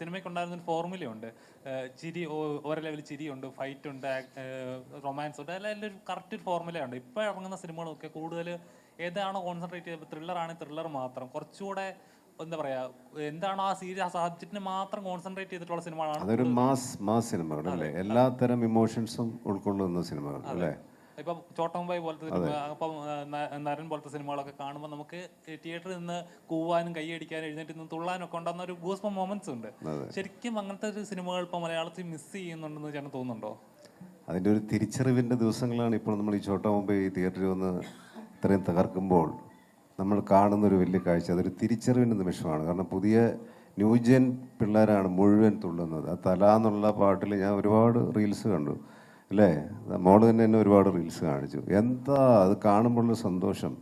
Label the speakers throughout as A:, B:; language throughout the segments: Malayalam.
A: സിനിമയ്ക്ക് ഉണ്ടായിരുന്ന ഒരു ഫോർമുലയുണ്ട്. ചിരി ഓരോ ലെവലിൽ ചിരിയുണ്ട് ഫൈറ്റ് ഉണ്ട് റൊമാൻസ് ഉണ്ട് അല്ല ഒരു കറക്റ്റ് ഒരു ഫോർമുലയുണ്ട്. ഇപ്പോൾ ഇറങ്ങുന്ന സിനിമകളൊക്കെ കൂടുതൽ ഏതാണോ കോൺസെൻട്രേറ്റ് ചെയ്തത് ത്രില്ലർ ആണെങ്കിൽ ത്രില്ലർ മാത്രം. കുറച്ചുകൂടെ എന്താ പറയാ എന്താണോ ആ സീരിയസ് ആ സബ്ജക്റ്റിന് മാത്രം കോൺസെൻട്രേറ്റ് ചെയ്തിട്ടുള്ള സിനിമകളാണ്
B: അതൊരു മാസ് മാസ് സിനിമകൾ അല്ലേ? എല്ലാത്തരം ഇമോഷൻസും ഉൾക്കൊള്ളുന്ന സിനിമകൾ അല്ലേ?
A: ഇപ്പം ചോട്ടമുംബൈ പോലത്തെ അപ്പം നരൻ പോലത്തെ സിനിമകളൊക്കെ കാണുമ്പോൾ നമുക്ക് തിയേറ്ററിൽ നിന്ന് കൂവാനും കൈയടിക്കാനും എഴുന്നേറ്റ് നിന്ന് തുള്ളാനും ഒക്കെ ഉണ്ടാകുന്ന ഒരു ഗൂസ്പ മൊമെന്റ്സ് ഉണ്ട്. ശരിക്കും അങ്ങനത്തെ ഒരു സിനിമകൾ ഇപ്പം മലയാളത്തിൽ മിസ് ചെയ്യുന്നുണ്ടെന്ന് ചേട്ടൻ തോന്നുന്നുണ്ടോ?
B: അതിന്റെ ഒരു തിരിച്ചറിവിന്റെ ദിവസങ്ങളാണ് ഇപ്പോൾ നമ്മൾ ഈ ചോട്ട ഈ തിയേറ്ററിൽ വന്ന് ഇത്രയും തകർക്കുമ്പോൾ നമ്മൾ കാണുന്ന ഒരു വലിയ കാഴ്ച. അതൊരു തിരിച്ചറിവിന്റെ നിമിഷമാണ്. കാരണം പുതിയ ന്യൂജൻ പിള്ളേരാണ് മുഴുവൻ തുള്ളുന്നത്. ആ തല എന്നുള്ള പാട്ടിൽ ഞാൻ ഒരുപാട് റീൽസ് കണ്ടു. അല്ലേ? മോൾ തന്നെ എന്നെ ഒരുപാട് റീൽസ് കാണിച്ചു. എന്താ? അത് കാണുമ്പോഴുള്ള സന്തോഷം.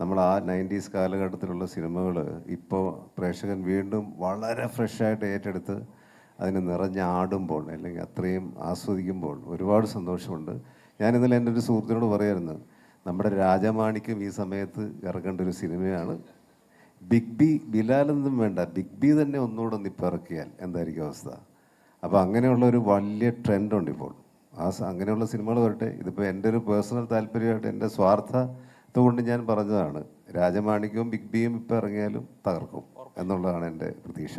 B: നമ്മൾ ആ നയന്റീസ് കാലഘട്ടത്തിലുള്ള സിനിമകൾ ഇപ്പോൾ പ്രേക്ഷകൻ വീണ്ടും വളരെ ഫ്രഷായിട്ട് ഏറ്റെടുത്ത് അതിന് നിറഞ്ഞാടുമ്പോൾ അല്ലെങ്കിൽ അത്രയും ആസ്വദിക്കുമ്പോൾ ഒരുപാട് സന്തോഷമുണ്ട്. ഞാൻ ഇന്നലെ എന്റെ ഒരു സുഹൃത്തിനോട് പറയായിരുന്നു നമ്മുടെ രാജമാണിക്കും ഈ സമയത്ത് ഇറങ്ങേണ്ട ഒരു സിനിമയാണ്. ബിഗ് ബി ബിലാലൊന്നും വേണ്ട. ബിഗ് ബി തന്നെ ഒന്നുകൂടെ ഒന്ന് ഇപ്പം ഇറക്കിയാൽ എന്തായിരിക്കും അവസ്ഥ? അപ്പോൾ അങ്ങനെയുള്ള ഒരു വലിയ ട്രെൻഡുണ്ട് ഇപ്പോൾ. ആ അങ്ങനെയുള്ള സിനിമകൾ വരട്ടെ. ഇതിപ്പോൾ എന്റെ ഒരു പേഴ്സണൽ താല്പര്യമായിട്ട് എന്റെ സ്വാർത്ഥത കൊണ്ട് ഞാൻ പറഞ്ഞതാണ് രാജമാണിക്യവും ബിഗ് ബിയും ഇപ്പം ഇറങ്ങിയാലും തകർക്കും എന്നുള്ളതാണ് എന്റെ പ്രതീക്ഷ.